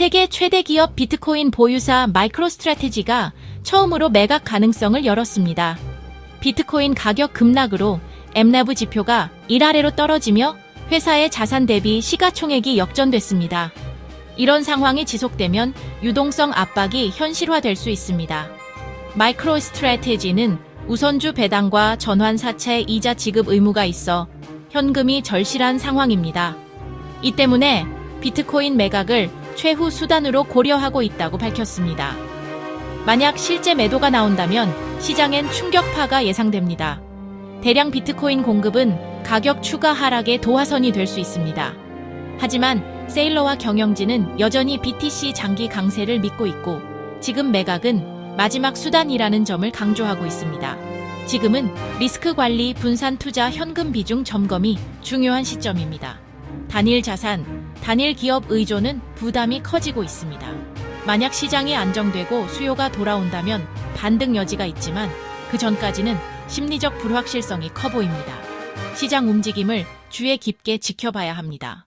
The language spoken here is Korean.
세계 최대 기업 비트코인 보유사 마이크로스트래테지가 처음으로 매각 가능성을 열었습니다. 비트코인 가격 급락으로 엠나브 지표가 1아래로 떨어지며 회사의 자산 대비 시가총액이 역전됐습니다. 이런 상황이 지속되면 유동성 압박이 현실화될 수 있습니다. 마이크로 스트래테지는 우선주 배당과 전환 사채 이자 지급 의무가 있어 현금이 절실한 상황입니다. 이 때문에 비트코인 매각을 최후 수단으로 고려하고 있다고 밝혔습니다. 만약 실제 매도가 나온다면 시장엔 충격파가 예상됩니다. 대량 비트코인 공급은 가격 추가 하락의 도화선이 될 수 있습니다. 하지만 세일러와 경영진은 여전히 BTC 장기 강세를 믿고 있고 지금 매각은 마지막 수단이라는 점을 강조하고 있습니다. 지금은 리스크 관리, 분산 투자, 현금 비중 점검이 중요한 시점입니다. 단일 자산, 단일 기업 의존은 부담이 커지고 있습니다. 만약 시장이 안정되고 수요가 돌아온다면 반등 여지가 있지만 그 전까지는 심리적 불확실성이 커 보입니다. 시장 움직임을 주의 깊게 지켜봐야 합니다.